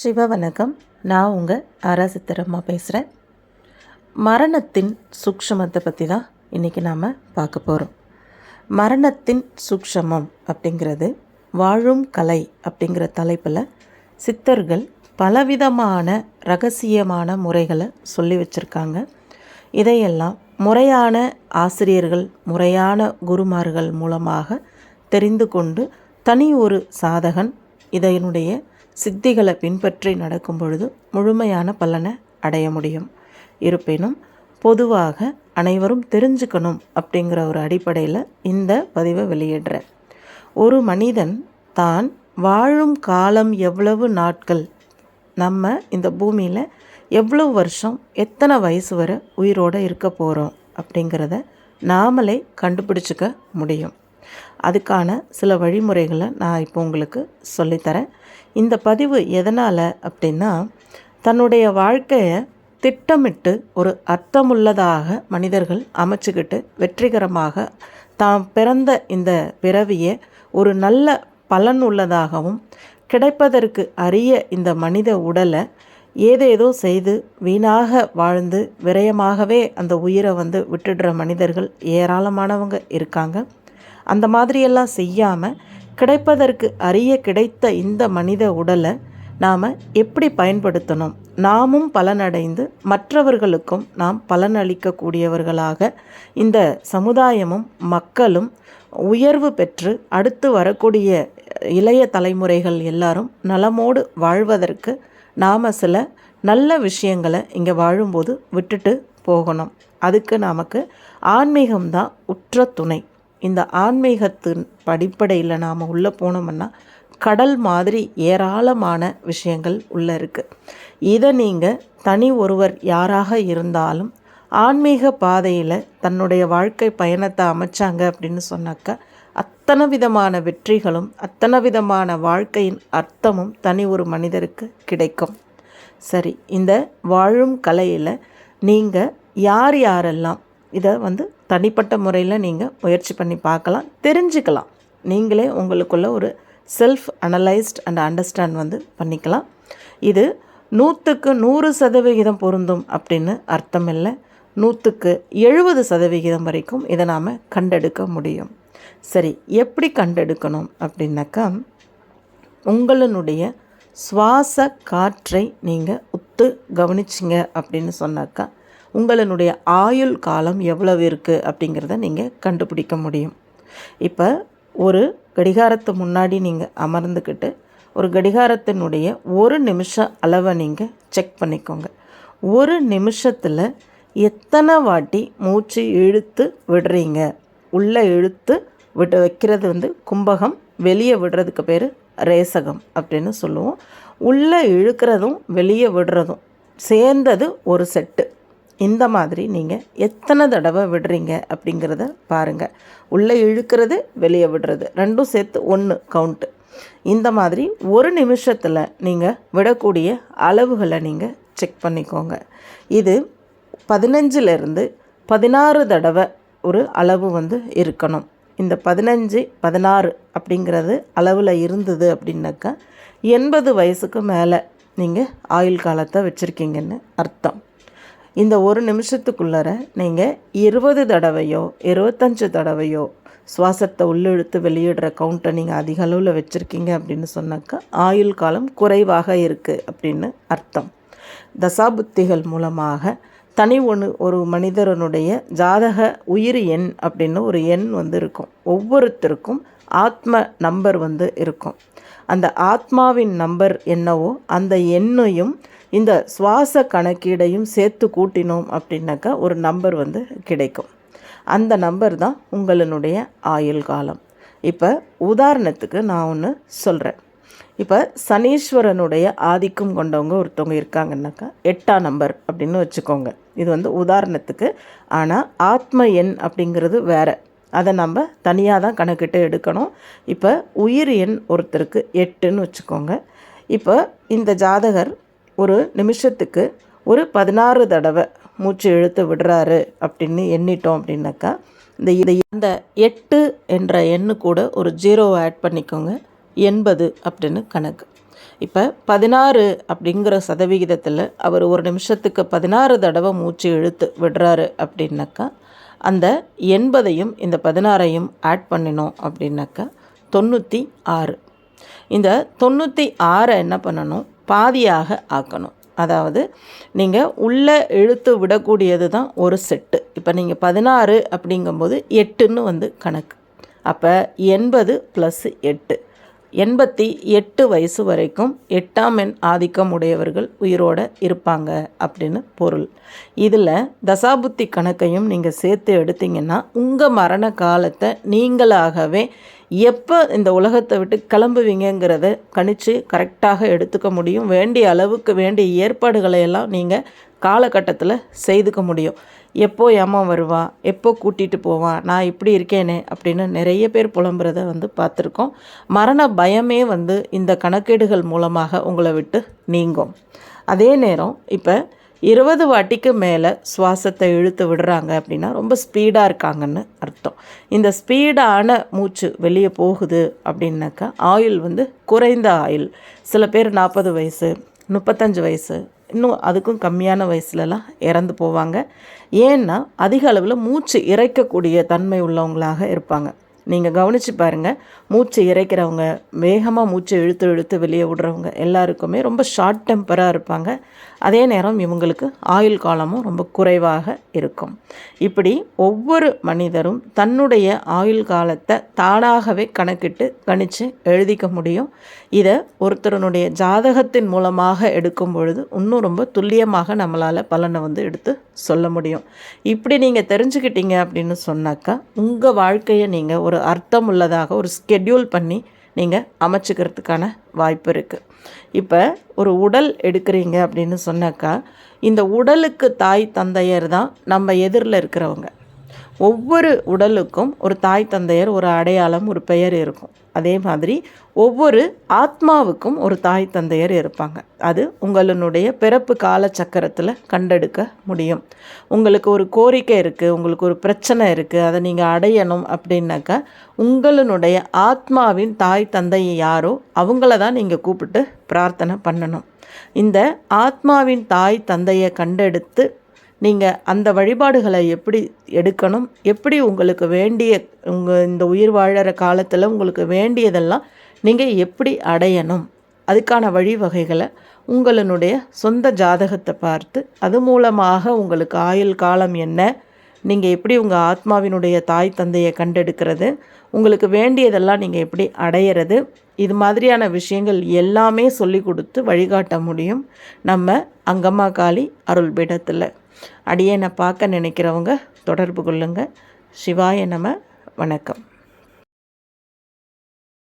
சிவ வணக்கம். நான் உங்கள் ஆராசித்திரம்மா பேசுகிறேன் மரணத்தின் சூக்ஷமத்தை பற்றி தான் இன்றைக்கி நாம் பார்க்க போகிறோம் மரணத்தின் சூக்ஷமம் அப்படிங்கிறது வாழும் கலை அப்படிங்கிற தலைப்பில் சித்தர்கள் பலவிதமான ரகசியமான முறைகளை சொல்லி வச்சுருக்காங்க. இதையெல்லாம் முறையான ஆசிரியர்கள் முறையான குருமார்கள் மூலமாக தெரிந்து கொண்டு தனி ஒரு சாதகன் இதனுடைய சித்திகளை பின்பற்றி நடக்கும் பொழுது முழுமையான பலனை அடைய முடியும். இருப்பினும் பொதுவாக அனைவரும் தெரிஞ்சுக்கணும் அப்படிங்கிற ஒரு அடிப்படையில் இந்த பதிவை வெளியிடுறேன். ஒரு மனிதன் தான் வாழும் காலம் எவ்வளவு நாட்கள்? நம்ம இந்த பூமியில் எவ்வளோ வருஷம் எத்தனை வயசு வரை உயிரோடு இருக்க போகிறோம் அப்படிங்கிறத நாமளே கண்டுபிடிச்சிக்க முடியும். அதுக்கான சில வழிமுறைகளை நான் இப்போ உங்களுக்கு சொல்லித்தரேன். இந்த பதிவு எதனால் அப்படின்னா தன்னுடைய வாழ்க்கையை திட்டமிட்டு ஒரு அர்த்தமுள்ளதாக மனிதர்கள் அமைச்சுக்கிட்டு வெற்றிகரமாக தாம் பிறந்த இந்த பிறவியை ஒரு நல்ல பலன் உள்ளதாகவும் கிடைப்பதற்கு அரிய இந்த மனித உடலை ஏதேதோ செய்து வீணாக வாழ்ந்து விரயமாகவே அந்த உயிரை வந்து விட்டுடுற மனிதர்கள் ஏராளமானவங்க இருக்காங்க. அந்த மாதிரியெல்லாம் செய்யாமல் கிடைப்பதற்கு அரிய கிடைத்த இந்த மனித உடலை நாம் எப்படி பயன்படுத்தணும்? நாமும் பலனடைந்து மற்றவர்களுக்கும் நாம் பலனளிக்கக்கூடியவர்களாக இந்த சமுதாயமும் மக்களும் உயர்வு பெற்று அடுத்து வரக்கூடிய இளைய தலைமுறைகள் எல்லாரும் நலமோடு வாழ்வதற்கு நாம் சில நல்ல விஷயங்களை இங்கே வாழும்போது விட்டுட்டு போகணும். அதுக்கு நமக்கு ஆன்மீகம்தான் உற்ற துணை. இந்த ஆன்மீகத்தின் அடிப்படையில் நாம் உள்ளே போனோம்னா கடல் மாதிரி ஏராளமான விஷயங்கள் உள்ளே இருக்குது இதை நீங்கள் தனி ஒருவர் யாராக இருந்தாலும் ஆன்மீக பாதையில் தன்னுடைய வாழ்க்கை பயணத்தை அமைச்சாங்க அப்படின்னு சொன்னாக்கா அத்தனை விதமான வெற்றிகளும் அத்தனை விதமான வாழ்க்கையின் அர்த்தமும் தனி ஒரு மனிதருக்கு கிடைக்கும். சரி இந்த வாழும் கலையில் நீங்கள் யார் யாரெல்லாம் இதை வந்து தனிப்பட்ட முறையில் நீங்கள் முயற்சி பண்ணி பார்க்கலாம் தெரிஞ்சுக்கலாம். நீங்களே உங்களுக்குள்ள ஒரு செல்ஃப் அனலைஸ்ட் அண்ட் அண்டர்ஸ்டாண்ட் வந்து பண்ணிக்கலாம். இது நூற்றுக்கு நூறு சதவிகிதம் பொருந்தும் அப்படின்னு அர்த்தம் இல்லை. நூற்றுக்கு எழுபது சதவிகிதம் வரைக்கும் இதை நாம் கண்டெடுக்க முடியும். சரி எப்படி கண்டெடுக்கணும் அப்படின்னாக்கா உங்களுடைய சுவாச காற்றை நீங்கள் உத்து கவனிச்சிங்க அப்படின்னு சொன்னாக்கா உங்களுடைய ஆயுள் காலம் எவ்வளவு இருக்குது அப்படிங்கிறத நீங்கள் கண்டுபிடிக்க முடியும். இப்போ ஒரு கடிகாரத்து முன்னாடி நீங்கள் அமர்ந்துக்கிட்டு ஒரு கடிகாரத்தினுடைய ஒரு நிமிஷ அளவை நீங்கள் செக் பண்ணிக்கோங்க. ஒரு நிமிஷத்தில் எத்தனை வாட்டி மூச்சு இழுத்து விடுறீங்க? உள்ளே இழுத்து விட வைக்கிறது வந்து கும்பகம் வெளியே விடுறதுக்கு பேர் ரேசகம் அப்படின்னு சொல்லுவோம். உள்ளே இழுக்கிறதும் வெளியே விடுறதும் சேர்ந்தது ஒரு செட்டு. இந்த மாதிரி நீங்கள் எத்தனை தடவை விடுறீங்க அப்படிங்கிறத பாருங்கள் உள்ளே இழுக்கிறது வெளியே விடுறது. ரெண்டும் சேர்த்து ஒன்று கவுண்ட்டு இந்த மாதிரி ஒரு நிமிஷத்தில் நீங்கள் விடக்கூடிய அளவுகளை நீங்கள் செக் பண்ணிக்கோங்க. இது பதினஞ்சிலிருந்து பதினாறு தடவை ஒரு அளவு வந்து இருக்கணும். இந்த பதினஞ்சு பதினாறு அப்படிங்கிறது அளவில் இருந்தது அப்படின்னாக்கா எண்பது வயசுக்கு மேலே நீங்கள் ஆயுள் காலத்தை வச்சுருக்கீங்கன்னு அர்த்தம். இந்த ஒரு நிமிஷத்துக்குள்ளார நீங்கள் இருபது தடவையோ இருபத்தஞ்சு தடவையோ சுவாசத்தை உள்ளிழுத்து வெளியிடுற கவுண்ட்டை நீங்கள் அதிக அளவில் வச்சுருக்கீங்க அப்படின்னு சொன்னாக்கா ஆயுள் காலம் குறைவாக இருக்குது அப்படின்னு அர்த்தம். தசாபுத்திகள் மூலமாக தனி ஒன்று ஒரு மனிதரனுடைய ஜாதக உயிர் எண் அப்படின்னு ஒரு எண் வந்து இருக்கும். ஒவ்வொருத்தருக்கும் ஆத்ம நம்பர் வந்து இருக்கும். அந்த ஆத்மாவின் நம்பர் என்னவோ அந்த எண்ணையும் இந்த சுவாச கணக்கீடையும் சேர்த்து கூட்டினோம் அப்படின்னாக்கா ஒரு நம்பர் வந்து கிடைக்கும். அந்த நம்பர் தான் உங்களினுடைய ஆயுள் காலம். இப்போ உதாரணத்துக்கு நான் ஒன்று சொல்கிறேன் இப்போ சனீஸ்வரனுடைய ஆதிக்கம் கொண்டவங்க ஒருத்தவங்க இருக்காங்கன்னாக்கா எட்டாம் நம்பர் அப்படின்னு வச்சுக்கோங்க. இது வந்து உதாரணத்துக்கு. ஆனால் ஆத்ம எண் அப்படிங்கிறது வேறு. அதை நம்ம தனியாக தான் கணக்கிட்டு எடுக்கணும். இப்போ உயிர் எண் ஒருத்தருக்கு எட்டுன்னு வச்சுக்கோங்க. இப்போ இந்த ஜாதகர் ஒரு நிமிஷத்துக்கு ஒரு பதினாறு தடவை மூச்சு இழுத்து விடுறாரு அப்படின்னு எண்ணிட்டோம் அப்படின்னாக்கா இந்த இது இந்த எட்டு என்ற எண்ணு கூட ஒரு ஜீரோவை ஆட் பண்ணிக்கோங்க. எண்பது அப்படின்னு கணக்கு. இப்போ பதினாறு அப்படிங்கிற சதவிகிதத்தில் அவர் ஒரு நிமிஷத்துக்கு பதினாறு தடவை மூச்சு இழுத்து விடுறாரு அப்படின்னாக்கா அந்த எண்பதையும் இந்த பதினாறையும் ஆட் பண்ணினோம் அப்படின்னாக்கா தொண்ணூற்றி ஆறு. இந்த தொண்ணூற்றி ஆறை என்ன பண்ணணும்? பாதியாக ஆக்கணும். அதாவது நீங்கள் உள்ளே இழுத்து விடக்கூடியது தான் ஒரு செட்டு. இப்போ நீங்கள் பதினாறு அப்படிங்கும்போது எட்டுன்னு வந்து கணக்கு. அப்போ எண்பது ப்ளஸ் எட்டு. எண்பத்தி எட்டு வயசு வரைக்கும் எட்டாம் எண் ஆதிக்கம் உடையவர்கள் உயிரோடு இருப்பாங்க அப்படின்னு பொருள். இதில் தசாபுத்தி கணக்கையும் நீங்கள் சேர்த்து எடுத்தீங்கன்னா உங்கள் மரண காலத்தை நீங்களாகவே எப்போ இந்த உலகத்தை விட்டு கிளம்புவீங்கிறத கணித்து கரெக்டாக எடுத்துக்க முடியும். வேண்டிய அளவுக்கு வேண்டிய ஏற்பாடுகளை எல்லாம் நீங்கள் காலகட்டத்தில் செய்துக்க முடியும். எப்போ ஏமா வருவா? எப்போ கூட்டிகிட்டு போவான் நான் இப்படி இருக்கேனே அப்படின்னு நிறைய பேர் புலம்புறத வந்து பார்த்துருக்கோம். மரண பயமே வந்து இந்த கணக்கீடுகள் மூலமாக உங்களை விட்டு நீங்கும். அதே நேரம் இப்போ இருபது வாட்டிக்கு மேலே சுவாசத்தை இழுத்து விடுறாங்க அப்படின்னா ரொம்ப ஸ்பீடாக இருக்காங்கன்னு அர்த்தம். இந்த ஸ்பீடான மூச்சு வெளியே போகுது அப்படின்னாக்கா ஆயில் வந்து குறைந்த ஆயில் சில பேர் நாற்பது வயசு முப்பத்தஞ்சு வயசு இன்னும் அதுக்கும் கம்மியான வயசுலலாம் இறந்து போவாங்க. ஏன்னா அதிக அளவில் மூச்சு இறைக்கக்கூடிய தன்மை உள்ளவங்களாக இருப்பாங்க. நீங்கள் கவனித்து பாருங்கள் மூச்சு இறைக்கிறவங்க வேகமாக மூச்சு இழுத்து இழுத்து வெளியே விடுறவங்க எல்லாருக்குமே ரொம்ப ஷார்ட் டெம்பராக இருப்பாங்க. அதே நேரம் இவங்களுக்கு ஆயுள் காலமும் ரொம்ப குறைவாக இருக்கும். இப்படி ஒவ்வொரு மனிதரும் தன்னுடைய ஆயுள் காலத்தை தானாகவே கணக்கிட்டு கணித்து எழுதிக்க முடியும். இதை ஒருத்தருனுடைய ஜாதகத்தின் மூலமாக எடுக்கும் பொழுது இன்னும் ரொம்ப துல்லியமாக நம்மளால் பலனை வந்து எடுத்து சொல்ல முடியும். இப்படி நீங்கள் தெரிஞ்சுக்கிட்டீங்க அப்படின்னு சொன்னாக்கா உங்கள் வாழ்க்கையை நீங்கள் ஒரு அர்த்தம் உள்ளதாக ஒரு ஸ்கெட்யூல் பண்ணி நீங்கள் அமைச்சிக்கிறதுக்கான வாய்ப்பு இருக்குது இப்போ ஒரு உடல் எடுக்கிறீங்க அப்படின்னு சொன்னாக்கா இந்த உடலுக்கு தாய் தந்தையர் தான் நம்ம எதிரில் இருக்கிறவங்க. ஒவ்வொரு உடலுக்கும் ஒரு தாய் தந்தையர் ஒரு அடையாளம் ஒரு பெயர் இருக்கும். அதே மாதிரி ஒவ்வொரு ஆத்மாவுக்கும் ஒரு தாய் தந்தையர் இருப்பாங்க. அது உங்களுடைய பிறப்பு கால சக்கரத்தில் கண்டெடுக்க முடியும். உங்களுக்கு ஒரு கோரிக்கை இருக்குது உங்களுக்கு ஒரு பிரச்சனை இருக்குது அதை நீங்கள் அடையணும் அப்படின்னாக்கா உங்களுடைய ஆத்மாவின் தாய் தந்தை யாரோ அவங்கள தான் நீங்கள் கூப்பிட்டு பிரார்த்தனை பண்ணணும். இந்த ஆத்மாவின் தாய் தந்தையை கண்டெடுத்து நீங்கள் அந்த வழிபாடுகளை எப்படி எடுக்கணும்? எப்படி உங்களுக்கு வேண்டிய உங்கள் இந்த உயிர் வாழற காலத்தில் உங்களுக்கு வேண்டியதெல்லாம் நீங்கள் எப்படி அடையணும்? அதுக்கான வழிவகைகளை உங்களினுடைய சொந்த ஜாதகத்தை பார்த்து அது மூலமாக உங்களுக்கு ஆயுள் காலம் என்ன? நீங்கள் எப்படி உங்கள் ஆத்மாவினுடைய தாய் தந்தையை கண்டெடுக்கிறது? உங்களுக்கு வேண்டியதெல்லாம் நீங்கள் எப்படி அடையிறது? இது மாதிரியான விஷயங்கள் எல்லாமே சொல்லி கொடுத்து வழிகாட்ட முடியும். நம்ம அங்கம்மா காளி அருள்பீடத்தில் அடியேனை பார்க்க நினைக்கிறவங்க தொடர்பு கொள்ளுங்கள் சிவாய நம வணக்கம்.